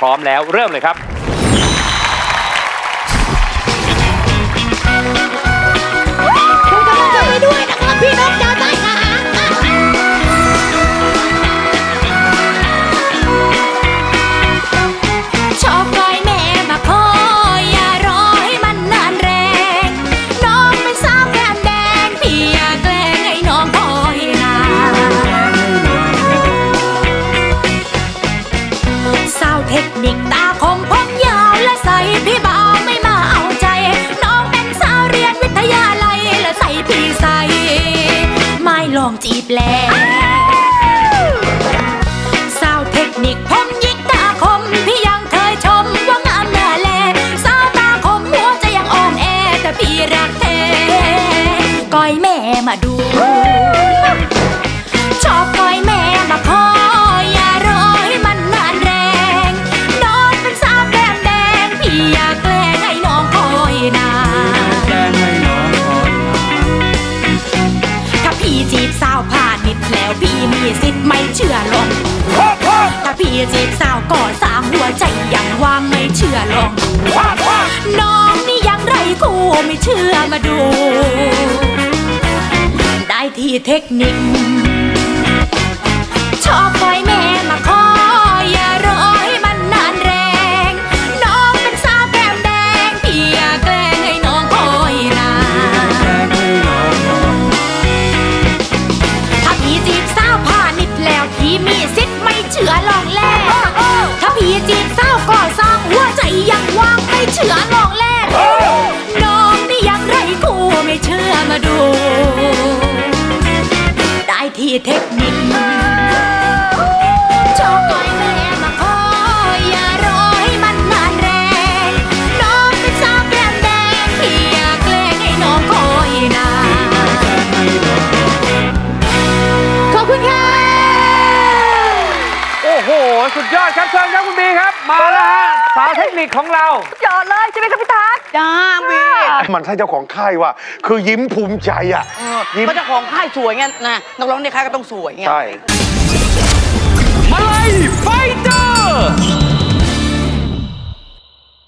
พร้อมแล้วเริ่มเลยครับ มจีบแล้วสาวเทคนิคผมยิกตาคม พี่ยังเคยชมว่างามหน้าแลสาวตาคมหัวใจยังอ่อนแอแต่พี่รักแท้ก้อยแม่มาดู ชอบก้อยแม่มาคอ ชื่อลองถ้าพี่จีบสาวก่อสร้างหัวใจยังว่างไม่เชื่อลองดูน้องนี่ยังไรคู่ไม่เชื่อมาดู ได้ที่เทคนิคาพี่จีบสาก่อสร้างหัวใจยังว่างไม่เชื่อลองแลกน้องนี่ยังไรคู่ไม่เชื่อมาดู ได้ที่เทคนิคชอบก่อย สุดยอดครับเชิญครับคุณบีครับ มาแล้วฮะสาวเทคนิคของเราจอดเลยใช่ไหมครับพี่ทัศน์จ้าบีมันใช่เจ้าของค่ายว่ะคือยิ้มภูมิใจอะยิ้มก็เจ้าของค่ายสวยไงนะนักร้องในค่ายก็ต้องสวยไงใช่มาเลยไฟเตอร์